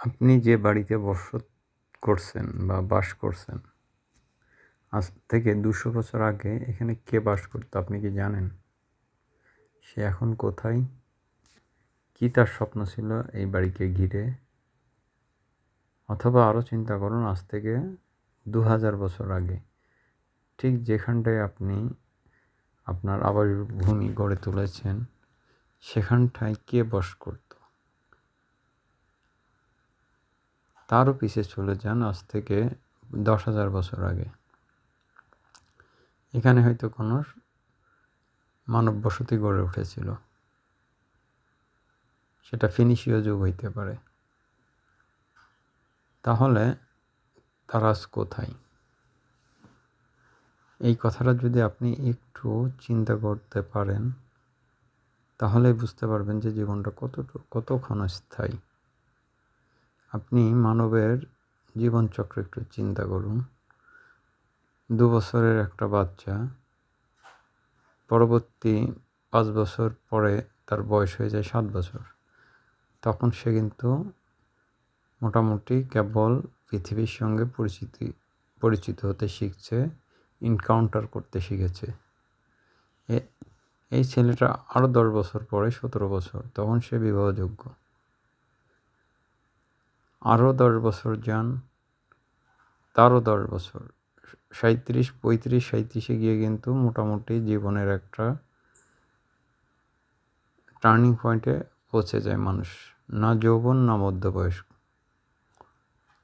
আপনি যে বাড়িতে বসত করছেন বা বাস করছেন, আজ থেকে দুশো বছর আগে এখানে কে বাস করতো আপনি কি জানেন? সে এখন কোথায়? কী তার স্বপ্ন ছিল এই বাড়িকে ঘিরে? অথবা আরও চিন্তা করুন, আজ থেকে দু হাজার বছর আগে ঠিক যেখানটায় আপনি আপনার আবাসভূমি গড়ে তুলেছেন, সেখানটায় কে বাস করত? তারও পিছিয়ে চলে যান আজ থেকে দশ হাজার বছর আগে। এখানে হয়তো কোনো মানব বসতি গড়ে উঠেছিল। সেটা ফিনিশীয় যুগ হইতে পারে। তাহলে তারা কোথায়? এই কথাটা যদি আপনি একটু চিন্তা করতে পারেন তাহলে বুঝতে পারবেন যে জীবনটা কতটুকু কতক্ষণ স্থায়ী। আপনি মানবের জীবনচক্র একটু চিন্তা করুন। দু বছরের একটা বাচ্চা, পরবর্তী পাঁচ বছর পরে তার বয়স হয়ে যায় সাত বছর। তখন সে কিন্তু মোটামুটি কেবল পৃথিবীর সঙ্গে পরিচিতি, পরিচিত হতে শিখছে ইনকাউন্টার করতে শিখেছে। এই ছেলেটা আরও দশ বছর পরে সতেরো বছর, তখন সে বিবাহযোগ্য। আরও দশ বছর যান, তারও দশ বছর। সাঁত্রিশ পঁয়ত্রিশ সাঁত্রিশে গিয়ে কিন্তু মোটামুটি জীবনের একটা টার্নিং পয়েন্টে পৌঁছে যায় মানুষ, না যৌবন, না মধ্যবয়স্ক।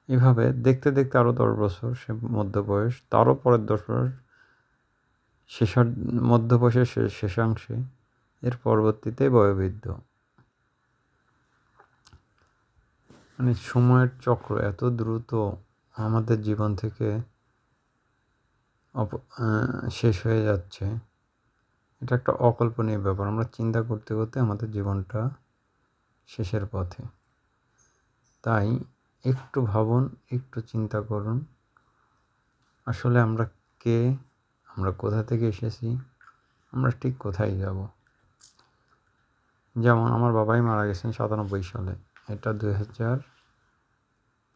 এভাবে দেখতে দেখতে আরও দশ বছর সে মধ্যবয়স, তারও পরের দশ বছর শেষার, মধ্যবয়সের শেষাংশে, এর পরবর্তীতে বয়োবৃদ্ধ। মানে সময়ের চক্র এত দ্রুত আমাদের জীবন থেকে অপ শেষ হয়ে যাচ্ছে, এটা একটা অকল্পনীয় ব্যাপার। আমরা চিন্তা করতে করতে আমাদের জীবনটা শেষের পথে। তাই একটু ভাবুন, একটু চিন্তা করুন, আসলে আমরা কে, আমরা কোথা থেকে এসেছি, আমরা ঠিক কোথায় যাব? যেমন আমার বাবাই মারা গেছেন সাতানব্বই সালে। এটা দুই হাজার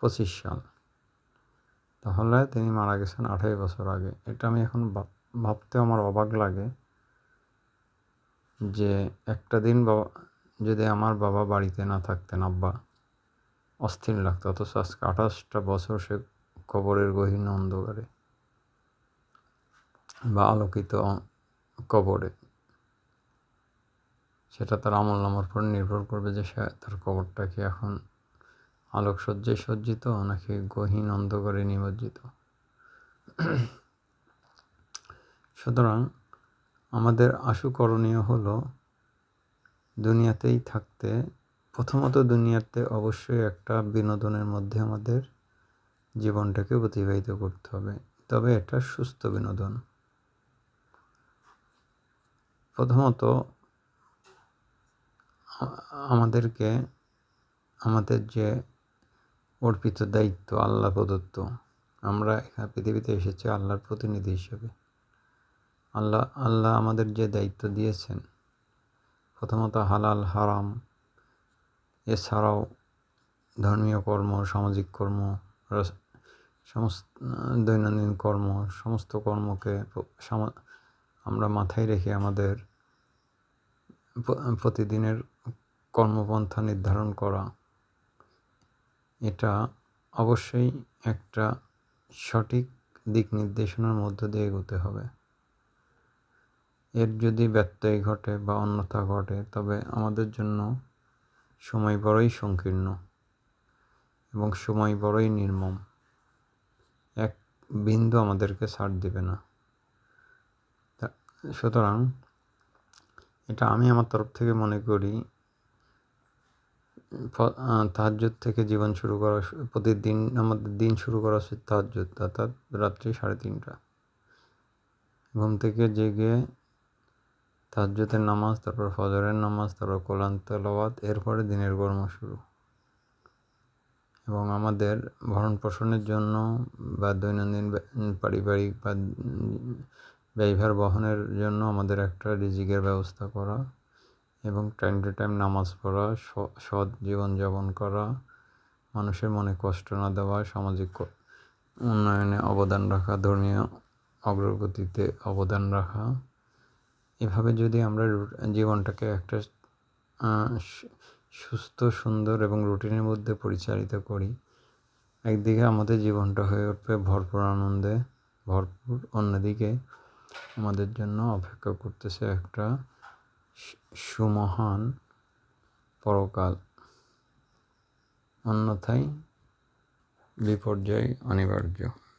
পঁচিশ সাল। তাহলে তিনি মারা গেছেন আঠারো বছর আগে। এটা আমি এখন ভাবতে আমার অবাক লাগে যে একটা দিন বাবা যদি আমার বাবা বাড়িতে না থাকতেন, আব্বা অস্থির লাগতো, অথচ আজকে আঠাশটা বছর সে কবরের গহীন অন্ধকারে বা আলোকিত কবরে। সেটা তার আমল নামার উপর নির্ভর করবে যে সে তার কবরটা কি এখন আলোকসজ্জায় সজ্জিত নাকি গহীন অন্ধকারে নিমজ্জিত। সুতরাং আমাদের আশু করণীয় হলো দুনিয়াতেই থাকতে, প্রথমত দুনিয়াতে অবশ্যই একটা বিনোদনের মধ্যে আমাদের জীবনটাকে অতিবাহিত করতে হবে, তবে এটা সুস্থ বিনোদন। প্রথমত আমাদেরকে, আমাদের যে অর্পিত দায়িত্ব আল্লাহ প্রদত্ত, আমরা এখানে পৃথিবীতে এসেছি আল্লাহর প্রতিনিধি হিসেবে। আল্লাহ আল্লাহ আমাদের যে দায়িত্ব দিয়েছেন, প্রথমত হালাল, হারাম, এছাড়াও ধর্মীয় কর্ম, সামাজিক কর্ম সমস্ত, দৈনন্দিন কর্ম, সমস্ত কর্মকে আমরা মাথায় রেখে আমাদের প্রতিদিনের কর্মপন্থা নির্ধারণ করা। এটা অবশ্যই একটা সঠিক দিক নির্দেশনার মধ্য দিয়ে এগোতে হবে। এর যদি ব্যত্যয় ঘটে বা অন্যথা ঘটে, তবে আমাদের জন্য সময় বড়ই সংকীর্ণ এবং সময় বড়ই নির্মম। এক বিন্দু আমাদেরকে ছাড় দেবে না। সুতরাং এটা আমি আমার তরফ থেকে মনে করি তাহাজ্জুদ থেকে জীবন শুরু করা প্রতিদিন আমাদের দিন শুরু করা উচিত তাহাজ্জুদ, অর্থাৎ রাত্রি সাড়ে তিনটা। ঘুম থেকে জেগে তাহাজ্জুদের নামাজ, তারপর ফজরের নামাজ, তারপর কোরআন তেলাওয়াত, এরপরে দিনের কর্ম শুরু। এবং আমাদের ভরণ পোষণের জন্য বা দৈনন্দিন পারিবারিক বা ব্যয়ভার বহনের জন্য আমাদের একটা রিজিকের ব্যবস্থা করা এবং টাইম টু টাইম নামাজ পড়া সৎ জীবনযাপন করা, মানুষের মনে কষ্ট না দেওয়া, সামাজিক উন্নয়নে অবদান রাখা, ধর্মীয় অগ্রগতিতে অবদান রাখা। এভাবে যদি আমরা জীবনটাকে একটা সুস্থ, সুন্দর এবং রুটিনের মধ্যে পরিচালিত করি, একদিকে আমাদের জীবনটা হয়ে উঠবে ভরপুর আনন্দে, ভরপুর অন্যদিকে আমাদের জন্য অপেক্ষা করতেছে একটা সুমহান পরকাল। অন্যথায় বিপর্যয় অনিবার্য।